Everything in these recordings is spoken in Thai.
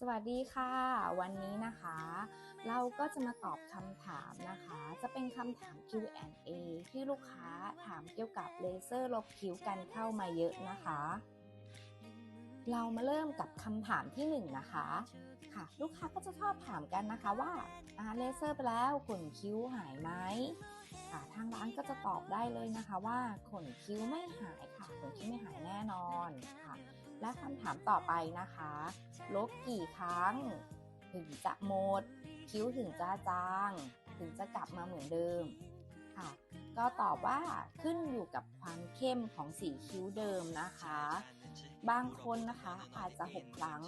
สวัสดีค่ะ วันนี้นะคะ เราก็จะมาตอบคำถามนะคะ จะเป็นคำถาม Q&A ที่ลูกค้าถามเกี่ยวกับเลเซอร์ลบคิ้วกันเข้ามาเยอะนะคะ เรามาเริ่มกับคำถามที่หนึ่งนะคะค่ะ ลูกค้าก็จะชอบถามกันนะคะว่าอ่าเลเซอร์ไปแล้วขนคิ้วหายไหมค่ะทางร้านก็จะตอบได้เลยนะคะว่าขนคิ้วไม่หายค่ะขนคิ้วไม่หายแน่นอนค่ะ และคำถามต่อไปนะคะ ลบกี่ครั้ง ถึงจะหมด คิ้วถึงจะจาง ถึงจะกลับมาเหมือนเดิมค่ะก็ตอบว่าขึ้นอยู่กับความเข้มของสีคิ้วเดิมนะคะ บางคนนะคะอาจจะ 6 ครั้ง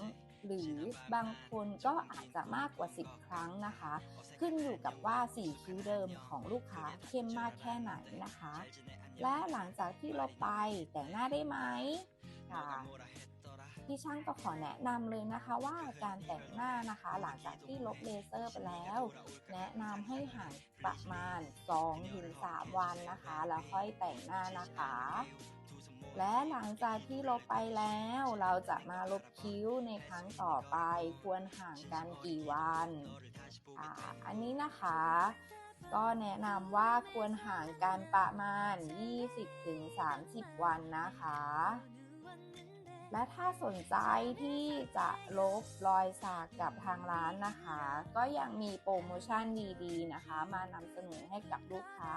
หรือบางคนก็อาจจะมากกว่า 10 ครั้งนะคะ ขึ้นอยู่กับว่าสีคิ้วเดิมของลูกค้าเข้มมากแค่ไหนนะคะ และหลังจากที่ลบไปแต่งหน้าได้ไหม ค่ะพี่ช่างก็ขอแนะนำเลยนะคะว่าการแต่งหน้านะคะ หลังจากที่ลบเลเซอร์ไปแล้ว แนะนำให้ห่างประมาณ2-3วันนะคะ แล้วค่อยแต่งหน้านะคะ และหลังจากที่ลบไปแล้ว เราจะมาลบคิ้วในครั้งต่อไปควรห่างกันกี่วันอ่าอันนี้นะคะก็แนะนำว่าควรห่างกันประมาณ 20-30 วันนะคะ และถ้าสนใจที่จะลบรอยสักกับทางร้านนะคะ ก็ยังมีโปรโมชั่นดีๆนะคะ มานำเสนอให้กับลูกค้า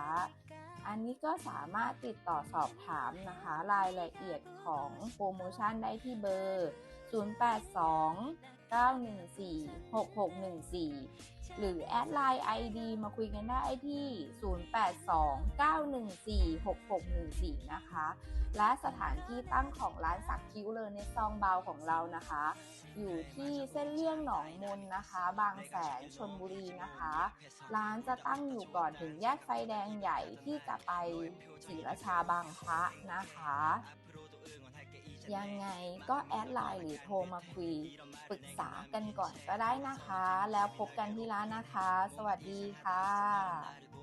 อันนี้ก็สามารถติดต่อสอบถามนะคะ รายละเอียดของโปรโมชั่นได้ที่เบอร์ 082 914 6614 หรือแอดไลน์ ID มาคุยกันได้ที่ 082 914 6614 นะคะ และสถานที่ตั้งของร้านสักคิ้วเลยในซองเบาของเรานะคะ อยู่ที่เส้นเลี่ยงหนองมนนะคะ บางแสนชนบุรีนะคะ ร้านจะตั้งอยู่ก่อนถึงแยกไฟแดงใหญ่ที่จะไปศรีราชาบางพระนะคะ ยังไงก็แอดไลน์หรือโทรมาคุยปรึกษากันก่อนก็ได้นะคะ แล้วพบกันที่ร้านนะคะ สวัสดีค่ะ